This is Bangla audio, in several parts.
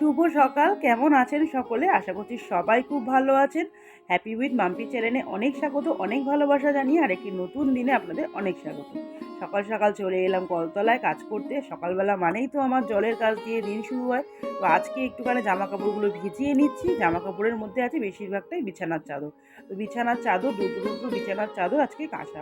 শুভ সকাল। কেমন আছেন সকলে? আশা করছি সবাই খুব ভালো আছেন। হ্যাপি উইথ মাম্পি চ্যানেলে অনেক স্বাগত, অনেক ভালোবাসা জানিয়ে আর একটি নতুন দিনে আপনাদের অনেক স্বাগত। সকাল সকাল চলে এলাম কলতলায় কাজ করতে। সকালবেলা মানেই তো আমার জলের কাজ দিয়ে দিন শুরু হয়। তো আজকে একটুখানি জামা কাপড়গুলো ভিজিয়ে নিচ্ছি। জামা কাপড়ের মধ্যে আছে বেশিরভাগটাই বিছানার চাদর। তো বিছানার চাদর, দুটো দুটো বিছানার চাদর আজকে কাঁচা।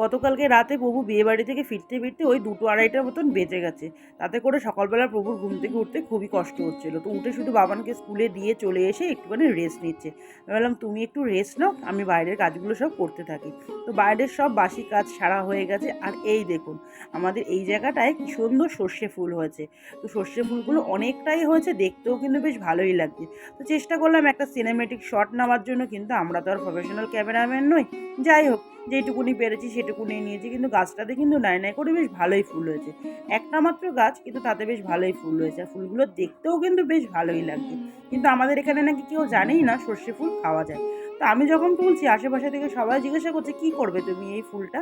গতকালকে রাতে প্রভু বিয়ে বাড়ি থেকে ফিরতে ফিরতে ওই দুটো আড়াইটার মতন বেঁচে গেছে। তাতে করে সকালবেলা প্রভুর ঘুম থেকে উঠতে খুবই কষ্ট হচ্ছিল। তো উঠে শুধু বাবানকে স্কুলে দিয়ে চলে এসে একটুখানি রেস্ট নিচ্ছে। আমি বললাম, তুমি একটু রেস্ট নাও, আমি বাইরের কাজগুলো সব করতে থাকি। তো বাইরের সব বাসি কাজ সারা হয়ে গেছে। আর এই দেখুন, আমাদের এই জায়গাটায় কি সুন্দর সর্ষে ফুল হয়েছে। তো সর্ষে ফুলগুলো অনেকটাই হয়েছে, দেখতেও কিন্তু বেশ ভালোই লাগছে। তো চেষ্টা করলাম একটা সিনেমেটিক শট নেওয়ার জন্য, কিন্তু আমরা তো আর প্রফেশনাল ক্যামেরাম্যান নই। যাই হোক যেটুকুনি পেরেছি সেটুকুনি নিয়েছি, কিন্তু গাছটাতে কিন্তু নাই নাই করে বেশ ভালোই ফুল হয়েছে। একটা মাত্র গাছ, কিন্তু তাতে বেশ ভালোই ফুল হয়েছে। আর ফুলগুলো দেখতেও কিন্তু বেশ ভালোই লাগছে। কিন্তু আমাদের এখানে নাকি কেউ জানেই না সর্ষে ফুল খাওয়া যায়। তো আমি যখন তুলছি, আশেপাশে থেকে সবাই জিজ্ঞাসা করছে, কি করবে তুমি এই ফুলটা?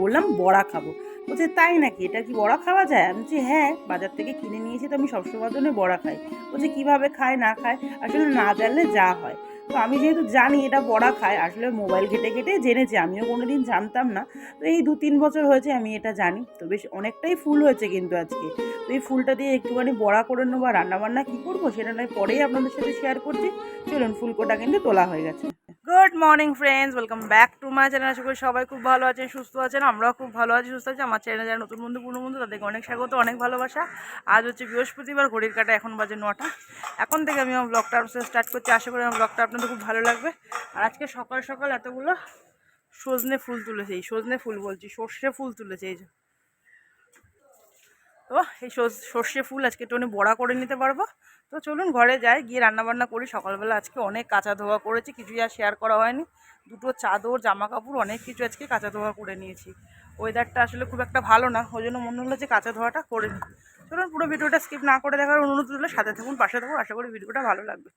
বললাম, বড়া খাব। বলছে, তাই নাকি? এটা কি বড়া খাওয়া যায়? আমি বলছি হ্যাঁ বাজার থেকে কিনে নিয়েছি তো আমি সবসময় জন্য বড়া খাই। বলছে, কীভাবে খায়, না খায়? আসলে না জানলে যা হয়। তো আমি যেহেতু জানি এটা বড়া খায়, আসলে মোবাইল ঘেটে ঘেটে জেনেছি, আমিও কোনো দিন জানতাম না। তো এই দু তিন বছর হয়েছে আমি এটা জানি, তো বেশ অনেকটাই ফুল হয়েছে কিন্তু আজকে। তো এই ফুলটা দিয়ে একটুখানি বড়া করে নেব আর রান্নাবান্না কী করব সেটা নয়, পরেই আপনাদের সাথে শেয়ার করছি। চলুন ফুলকোটা কিন্তু তোলা হয়ে গেছে। Good morning friends welcome back to my channel আশা করি সবাই খুব ভালো আছেন, সুস্থ আছেন, আমরাও খুব ভালো আছি, সুস্থ আছি। আমার চ্যানেলে যারা নতুন বন্ধু, পুরনো বন্ধু, তাদেরকে অনেক স্বাগত, অনেক ভালোবাসা। আজ হচ্ছে বৃহস্পতিবার, ঘড়ির কাটা এখন বাজে নটা। এখন থেকে আমি আমার ব্লগটা আপনার স্টার্ট করছি। আশা করি আমার ব্লগটা আপনাদের খুব ভালো লাগবে। আর আজকে সকাল সকাল এতগুলো সজনে ফুল তুলেছে, এই সজনে ফুল বলছি, সর্ষে ফুল তুলেছে, এই যে। তো এই সর্ষ- ফুল আজকে একটু একটুখানি বড়া করে নিতে পারব। তো চলুন ঘরে যাই, গিয়ে রান্নাবান্না করি। সকালবেলা আজকে অনেক কাঁচা ধোয়া করেছি, কিছুই আর শেয়ার করা হয়নি। দুটো চাদর জামা কাপড় অনেক কিছু আজকে কাঁচা ধোয়া করে নিয়েছি। ওয়েদারটা আসলে খুব একটা ভালো না ওই জন্য মনে হলো যে কাঁচা ধোয়াটা করে নিই। চলুন পুরো ভিডিওটা স্কিপ না করে দেখার অনুরোধ রইল, সাথে থাকুন, পাশে থাকুন, আশা করি ভিডিওটা ভালো লাগবে।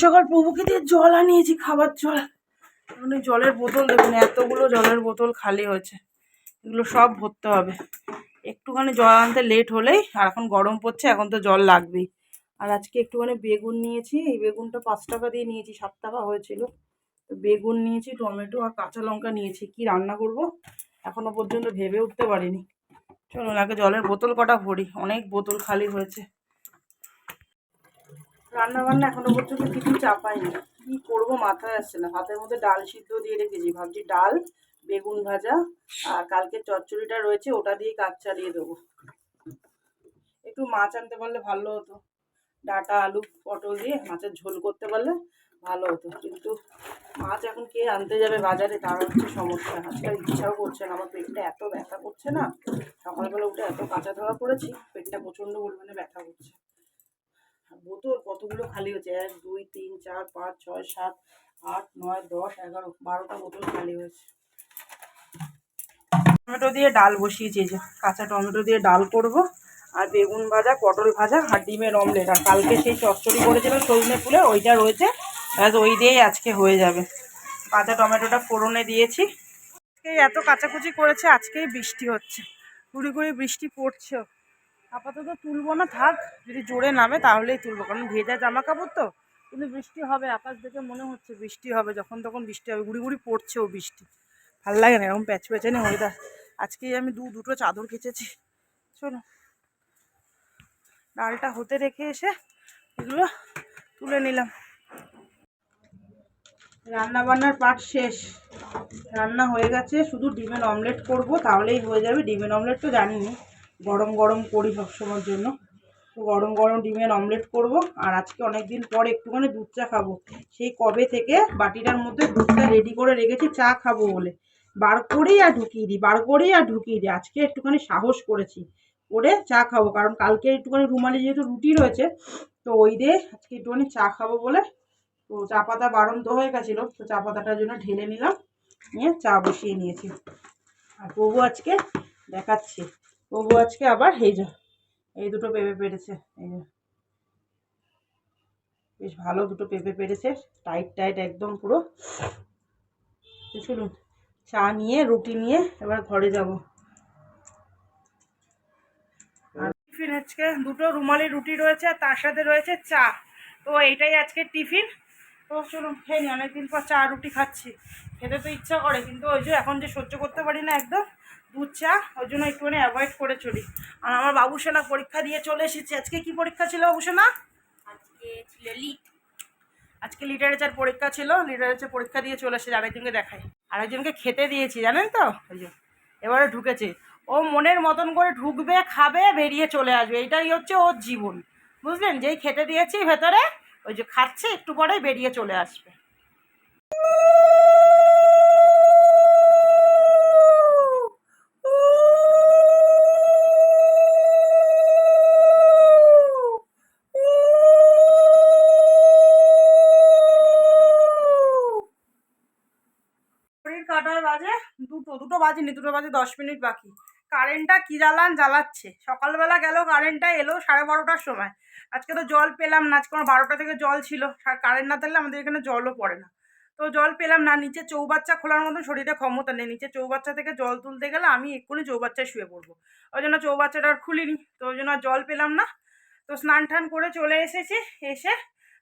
সকাল প্রভুকে দিয়ে জল আনিয়েছি, খাবার জল। জলের বোতল দেখুন, এতগুলো জলের বোতল খালি হয়েছে। এগুলো সব ভরতে হবে। একটুখানি জল আনতে লেট হলেই, আর এখন গরম পড়ছে, এখন তো জল লাগবেই। আর আজকে একটুখানি বেগুন নিয়েছি, এই বেগুনটা পাঁচ টাকা দিয়ে নিয়েছি, সাত টাকা হয়েছিল। তো বেগুন নিয়েছি, টমেটো আর কাঁচা লঙ্কা নিয়েছি, কি রান্না করব? এখনও পর্যন্ত ভেবে উঠতে পারিনি। চলুন, আগে জলের বোতল কটা ভরি, অনেক বোতল খালি হয়েছে। রান্না বান্না এখনও পর্যন্ত কিছু চাপাইনি। কি করব, মাথায় আসছে না। ভাতের মধ্যে ডাল সিদ্ধ দিয়ে রেখেছি, ভাবছি ডাল বেগুন ভাজা আর কালকে চচ্চড়িটা রয়েছে, ওটা দিয়ে কাজ চালিয়ে দেবো। একটু মাছ আনতে পারলে ভালো হতো। ডাটা, আলু, পটল দিয়ে মাছের ঝোল করতে পারলে ভালো হতো। কিন্তু মাছ এখন কে আনতে যাবে বাজারে, তার হচ্ছে সমস্যা। আজকাল ইচ্ছাও করছে না, আমার পেটটা এত ব্যথা করছে না। সকালবেলা উঠে এত কাঁচা ধোয়া করেছি, পেটটা প্রচণ্ড পরিমাণে ব্যথা করছে। বোতল কতগুলো খালি হয়েছে? এক, দুই, তিন, চার, পাঁচ, ছয়, সাত, আট, নয়, দশ, এগারো, বারোটা বোতল খালি হয়েছে। টমেটো দিয়ে ডাল বসিয়েছি যে কাঁচা টমেটো দিয়ে ডাল করব, আর বেগুন ভাজা, পটল ভাজা, আর ডিমের অমলেট। আর কালকে সেই চচ্চড়ি করেছিলাম সজনে ফুলে, ওইটা রয়েছে, ব্যাস ওই দিয়েই আজকে হয়ে যাবে। কাঁচা টমেটোটা ফোড়নে দিয়েছি। আজকে এত কাচাকুচি করেছে, আজকেই বৃষ্টি হচ্ছে। গুড়ি গুড়ি বৃষ্টি পড়ছেও আপাতত তুলবো না, থাক, যদি জোরে নামে তাহলেই তুলবো, কারণ ভেজা জামা কাপড় তো, কিন্তু বৃষ্টি হবে, আকাশ দেখে মনে হচ্ছে বৃষ্টি হবে, যখন তখন বৃষ্টি হবে গুড়ি গুড়ি পড়ছেও বৃষ্টি। ভালো লাগে না, এরকম প্যাচ প্যাচানি ওয়েদার আজকেই আমি দু, দুটো চাদর কেচেছি। শোনো, ডালটা হতে রেখে এসে এগুলো তুলে নিলাম। রান্না বান্নার পাট শেষ। রান্না হয়ে গেছে, শুধু ডিমের অমলেট করব, তাহলেই হয়ে যাবে। ডিমের অমলেট তো জানিনি, গরম গরম করি সবসময়ের জন্য। তো গরম গরম ডিমের অমলেট করব, আর আজকে অনেক দিন পর একটুখানি দুধ চা খাব। সেই কবে থেকে বাটিটার মধ্যে দুধটা রেডি করে রেখেছি, চা খাব বলে। বার করেই আর ঢুকিয়ে দিই, বার করেই আর ঢুকিয়ে দিই। আজকে একটুখানি সাহস করেছি করে চা খাব, কারণ কালকে একটুখানি রুমালি যেহেতু রুটি রয়েছে, তো ওই দিয়ে আজকে একটুখানি চা খাব বলে, তো চা পাতা বারন্ত হয়ে গেছিল, তো চা পাতাটার জন্য ঢেলে নিলাম, নিয়ে চা বসিয়ে নিয়েছি। আর প্রভু আজকে দেখাচ্ছি, প্রভু আজকে আবার এই যে, এই দুটো পেঁপে পেরেছে, এই যে। বেশ ভালো দুটো পেঁপে পেরেছে, টাইট টাইট, একদম পুরো। তো চলুন। চা নিয়ে রুটি নিয়ে এবার ঘরে যাব। আর টিফিনে আজকে দুটো রুমালি রুটি রয়েছে আর তার সাথে রয়েছে চা। তো এইটাই আজকে টিফিন। তো চলুন খেয়ে নি অনেকদিন পর চা রুটি খাচ্ছি। খেতে তো ইচ্ছা করে কিন্তু ওই যে এখন যে সহ্য করতে পারি না একদম দুধ চা ওই জন্য একটুখানি অ্যাভয়েড করে চলি। আর আমার বাবুসোনা পরীক্ষা দিয়ে চলে এসেছি। আজকে কি পরীক্ষা ছিল বাবুসোনা আজকে ছিল লিট আজকে লিটারেচার পরীক্ষা ছিল। লিটারেচার পরীক্ষা দিয়ে চলে এসেছে। আরেকজনকে দেখাই। আরেকজনকে খেতে দিয়েছি, জানেন তো? ওই যে, এবারে ঢুকেছে। ও মনের মতন করে ঢুকবে, খাবে, বেরিয়ে চলে আসবে। এটাই হচ্ছে ওর জীবন। বুঝলেন? যেই খেতে দিয়েছি, ভেতরে ওই যে খাচ্ছে, একটু পরে বেরিয়ে চলে আসবে। বাজেনি দুটো বাজে দশ মিনিট বাকি। কারেন্টটা কি জ্বালান জ্বালাচ্ছে। সকালবেলা গেল কারেন্টটা এলো সাড়ে বারোটার সময়। আজকে তো জল পেলাম না, আজকে আমার বারোটা থেকে জল ছিল। কারেন্ট না থাকলে আমাদের এখানে জলও পড়ে না। তো জল পেলাম না, নিচে চৌবাচ্চা খোলার মতন শরীরে ক্ষমতা নেই। নিচে চৌবাচ্চা থেকে জল তুলতে গেলে আমি এক্ষুনি চৌবাচ্চায় শুয়ে পড়ব। ওই জন্য চৌবাচ্চাটা আর খুলিনি। তো ওই জন্য জল পেলাম না। তো স্নান টান করে চলে এসেছি। এসে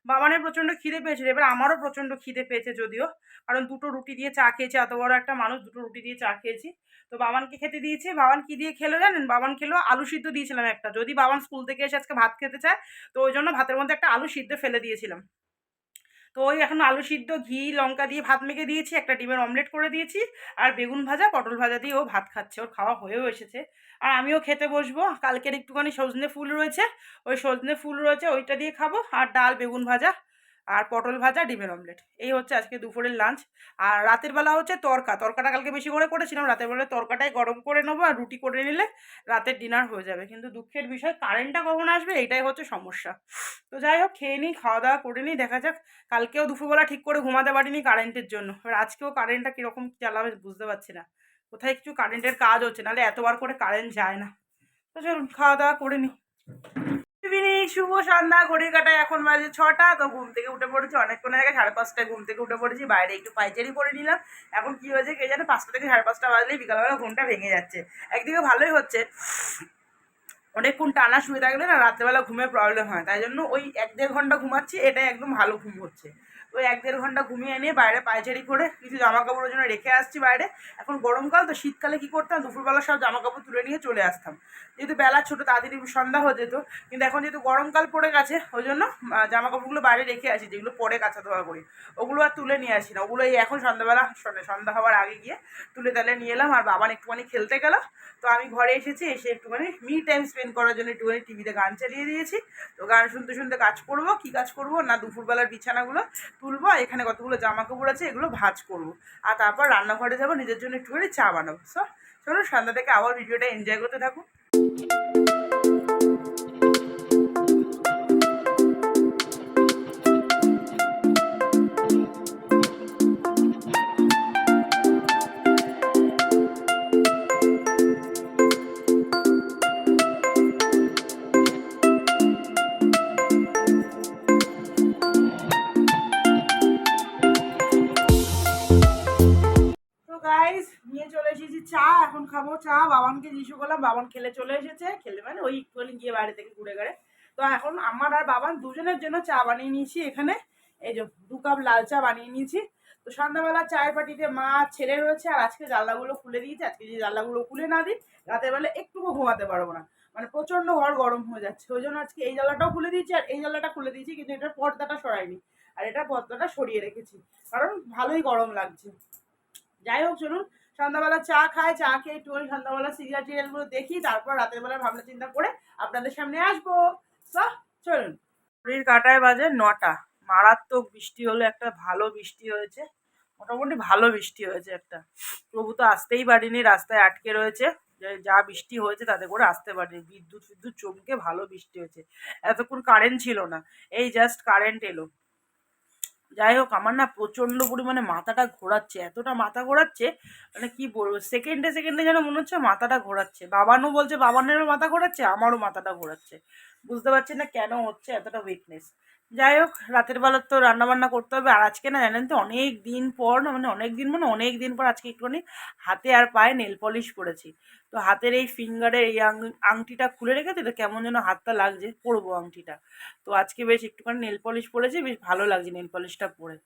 বাবানের প্রচণ্ড খিদে পেয়েছিল। এবার আমারও প্রচণ্ড খিদে পেয়েছে যদিও। কারণ দুটো রুটি দিয়ে চা খেয়েছি, এত বড় একটা মানুষ, দুটো রুটি দিয়ে চা খেয়েছি। তো বাবানকে খেতে দিয়েছি, বাবান কি দিয়ে খেলো জানেন? বাবান খেলো আলু সিদ্ধ দিয়েছিলাম একটা। যদি বাবান স্কুল থেকে এসে আজকে ভাত খেতে চায়, তো ওই জন্য ভাতের মধ্যে একটা আলু সিদ্ধ ফেলে দিয়েছিলাম। তো ওই এখন আলু সিদ্ধ, ঘি, লঙ্কা দিয়ে ভাত মেখে দিয়েছি, একটা ডিমের অমলেট করে দিয়েছি, আর বেগুন ভাজা, পটল ভাজা দিয়ে ও ভাত খাচ্ছে। ওর খাওয়া হয়েও এসেছে। আর আমিও খেতে বসবো। কালকের একটুখানি সজনে ফুল রয়েছে, ওই সজনে ফুল রয়েছে, ওইটা দিয়ে খাব। আর ডাল, বেগুন ভাজা আর পটল ভাজা, ডিমের অমলেট এই হচ্ছে আজকে দুপুরের লাঞ্চ আর রাতের বেলা হচ্ছে তরকা। তরকাটা কালকে বেশি করে করেছিলাম। রাতের বেলা তরকাটাই গরম করে নেব আর রুটি করে নিলে রাতের ডিনার হয়ে যাবে। কিন্তু দুঃখের বিষয় কারেন্টটা কখন আসবে এটাই হচ্ছে সমস্যা। তো যাই হোক, খেয়ে নিই খাওয়া দাওয়া করে নিই দেখা যাক। কালকেও দুপুরবেলা ঠিক করে ঘুমাতে পারিনি কারেন্টের জন্য। এবার আজকেও কারেন্টটা কীরকম চালাবে বুঝতে পারছি না। কোথায় কিছু কারেন্টের কাজ হচ্ছে, নাহলে এতবার করে কারেন্ট যায় না। তো চলুন, খাওয়া দাওয়া করে নিই ইভিনিং শুভ সন্ধ্যা, ঘড়ির কাটায় এখন বাজে ছটা, তো ঘুম থেকে উঠে পড়েছি অনেকক্ষণ আগে সাড়ে পাঁচটায় ঘুম থেকে উঠে পড়েছি, বাইরে একটু পাইচারি করে নিলাম। এখন কি হয়েছে কে জানে, পাঁচটা থেকে সাড়ে পাঁচটা বাজলেই বিকালবেলা ঘুমটা ভেঙে যাচ্ছে। একদিকে ভালোই হচ্ছে, অনেকক্ষণ টানা শুয়ে থাকলে না রাত্রেবেলা ঘুমের প্রবলেম হয়, তাই জন্য ওই এক দেড় ঘণ্টা ঘুমাচ্ছি এটা একদম ভালো ঘুম হচ্ছে। ওই এক দেড় ঘণ্টা ঘুমিয়ে নিয়ে বাইরে পায়চারি করে কিছু জামা কাপড়ের জন্য রেখে আসছি বাইরে। এখন গরমকাল, তো শীতকালে কী করতাম? দুপুরবেলা সব জামা কাপড় তুলে নিয়ে চলে আসতাম। যেহেতু বেলা ছোটো তাড়াতাড়ি সন্ধ্যা হয়ে যেত। কিন্তু এখন যেহেতু গরমকাল পড়ে গেছে, ওই জন্য জামা কাপড়গুলো বাইরে রেখে আসি, যেগুলো পরে কাঁচা ধোয়া করি। ওগুলো আর তুলে নিয়ে আসি না। ওগুলো এই এখন সন্ধ্যাবেলা, সন্ধ্যা হওয়ার আগে গিয়ে তুলে তাহলে নিয়ে এলাম। আর বাবান একটুখানি খেলতে গেল। তো আমি ঘরে এসেছি, এসে একটুখানি মি টাইম স্পেন্ড করার জন্য একটুখানি টিভিতে গান চালিয়ে দিয়েছি। তো গান শুনতে শুনতে কাজ করব, কি কাজ করব না দুপুরবেলার বিছানাগুলো তুলবো এখানে কতগুলো জামা কাপড় আছে, এগুলো ভাজ করব। আর তারপর রান্নাঘরে যাব, নিজের জন্য একটুখানি চা বানাবো। সো চলো সন্ধ্যা থেকে আবার ভিডিওটা এনজয় করতে থাকুন এখন খাব চা, বাবানকে জিজ্ঞেস করলাম, বাবান খেলে চলে এসেছে। খেলে মানে ওই একটুখানি গিয়ে বাইরে থেকে ঘুরে গেড়ে তো এখন আমার আর বাবান দুজনের জন্য চা বানিয়ে নিয়েছি এখানে। এই যে দু কাপ লাল চা বানিয়ে নিয়েছি। তো সন্ধ্যাবেলা চায়ের পাটিতে মা, ছেলে রয়েছে, আর আজকে জানলাগুলো খুলে দিয়েছে। আজকে যে জানলাগুলো খুলে না দিই, রাতের বেলা একটুকু ঘুমাতে পারব না। মানে প্রচণ্ড ঘর গরম হয়ে যাচ্ছে। ওই জন্য আজকে এই জানলাটাও খুলে দিয়েছি, আর এই জানলাটা খুলে দিয়েছি, কিন্তু এটার পর্দাটা সরাইনি। আর এটার পর্দাটা সরিয়ে রেখেছি। কারণ ভালোই গরম লাগছে। যাই হোক, চলুন। সন্ধ্যাবেলা চা খাই চা খেয়ে একটু সন্ধ্যাবেলা সিরিয়াল টিরিয়ালগুলো দেখি, তারপর রাতের বেলা ভাবনা চিন্তা করে আপনাদের সামনে আসব। চলুন। ঘড়ির কাটায় বাজে নটা। মারাত্মক বৃষ্টি হলো, একটা ভালো বৃষ্টি হয়েছে। মোটামুটি ভালো বৃষ্টি হয়েছে একটা। প্রভু তো আসতেই পারিনি, রাস্তায় আটকে রয়েছে। যা বৃষ্টি হয়েছে তাতে করে আসতে পারিনি। বিদ্যুৎ ফিদ্যুৎ চমকে ভালো বৃষ্টি হয়েছে। এতক্ষণ কারেন্ট ছিল না। এই জাস্ট কারেন্ট এলো। যাই হোক, আমার না প্রচণ্ড পরিমাণে মাথাটা ঘোরাচ্ছে, এতটা মাথা ঘোরাচ্ছে মানে কি বলব সেকেন্ডে সেকেন্ডে যেন মনে হচ্ছে মাথাটা ঘোরাচ্ছে। বাবানও বলছে, বাবানেরও মাথা ঘোরাচ্ছে, আমারও মাথাটা ঘোরাচ্ছে। বুঝতে পারছি না কেন হচ্ছে এতটা উইকনেস যাই হোক, রাতের বেলার তো রান্না বান্না করতে হবে। আর আজকে না জানেন তো, অনেক দিন পর মানে অনেক দিন মানে অনেক দিন পর আজকে একটুখানি হাতে আর পায়ে নেল পলিশ করেছি। তো হাতের এই ফিঙ্গারে এই আংটিটা খুলে রেখেছি তো কেমন যেন হাতটা লাগছে পরবো আংটিটা। তো আজকে বেশ একটুখানি নেল পলিশ পরেছি বেশ ভালো লাগছে নেল পলিশটা পরে।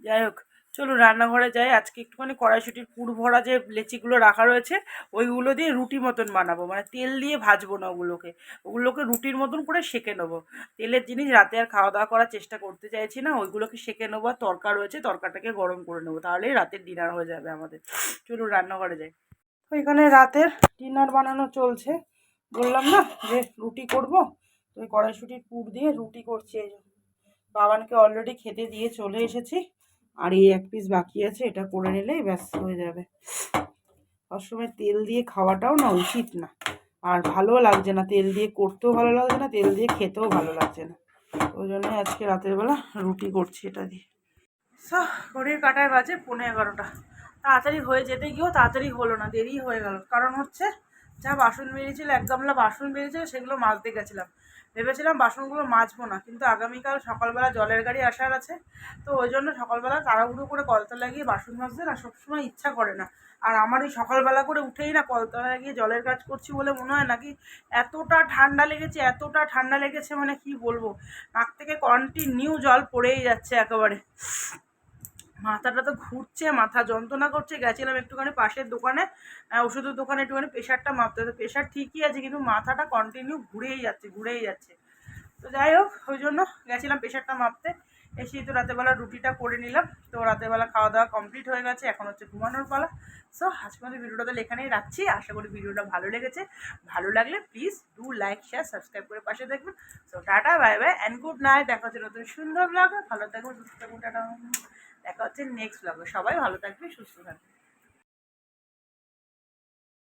যাই হোক চলুন রান্নাঘরে যাই, আজকে একটুখানি কড়াইশুটির পুর ভরা যে লেচিগুলো রাখা রয়েছে, ওইগুলো দিয়ে রুটি মতন বানাবো। মানে তেল দিয়ে ভাজবো না ওগুলোকে। ওগুলোকে রুটির মতন করে সেঁকে নেব। তেলের জিনিস রাতে আর খাওয়া দাওয়া করার চেষ্টা করতে চাইছি না, ওইগুলোকে সেঁকে নেব আর তরকা রয়েছে, তরকাটাকে গরম করে নেব। তাহলেই রাতের ডিনার হয়ে যাবে আমাদের। চলুন রান্নাঘরে যাই। ওইখানে রাতের ডিনার বানানো চলছে। বললাম না যে রুটি করব ওই কড়াইশুটির পুর দিয়ে রুটি করছি। এই। বাবানকে অলরেডি খেতে দিয়ে চলে এসেছি। আর এই এক পিস বাকি আছে, এটা করে নিলেই ব্যাস হয়ে যাবে। সবসময় তেল দিয়ে খাওয়াটাও না উচিত না। আর ভালোও লাগছে না, তেল দিয়ে করতেও ভালো লাগছে না, তেল দিয়ে খেতেও ভালো লাগছে না। ওই জন্য আজকে রাতের বেলা রুটি করছি এটা দিয়ে। সো ঘড়ির কাটায় বাজে পনেরো এগারোটা। তাড়াতাড়ি হয়ে যেতে গিয়েও তাড়াতাড়ি হলো না, দেরি হয়ে গেল। কারণ হচ্ছে, যা বাসন বেরিয়েছিল, এক গামলা বাসন বেরিয়েছিল, সেগুলো মাজতে গেছিলাম। ভেবেছিলাম বাসনগুলো মাজবো না, কিন্তু আগামীকাল সকালবেলা জলের গাড়ি আসার আছে, তো ওই জন্য সকালবেলা তাড়াহুড়ো করে কলতা লাগিয়ে বাসন মাজতে না, সবসময় ইচ্ছা করে না। আর আমার এই সকালবেলা করে উঠেই না কলতলায় লাগিয়ে জলের কাজ করছি বলে মনে হয় নাকি এতটা ঠান্ডা লেগেছে, এতটা ঠান্ডা লেগেছে মানে কি বলব? নাক থেকে কন্টিনিউ জল পড়েই যাচ্ছে একেবারে। মাথাটা তো ঘুরছে, মাথা যন্ত্রণা করছে। গেছিলাম একটুখানি পাশের দোকানে ওষুধের দোকানে একটুখানি প্রেশারটা মাপতে। তো প্রেশার ঠিকই আছে, কিন্তু মাথাটা কন্টিনিউ ঘুরেই যাচ্ছে ঘুরেই যাচ্ছে। তো যাই হোক, ওই জন্য গেছিলাম প্রেশারটা মাপতে। এসেই তো রাতেরবেলা রুটিটা করে নিলাম। তো রাতেরবেলা খাওয়া দাওয়া কমপ্লিট হয়ে গেছে, এখন হচ্ছে ঘুমানোর পালা। সো আজকে ভিডিওটা তাহলে এখানেই রাখছি। আশা করি ভিডিওটা ভালো লেগেছে। ভালো লাগলে please do like share subscribe করে পাশে দেখবেন। So tata bye bye and good night দেখা হচ্ছে নতুন সুন্দর ব্লগে ভালো থাকবেন সুস্থ টাটা। দেখা হচ্ছে নেক্সট ব্লগে সবাই ভালো থাকবে সুস্থ থাকবে।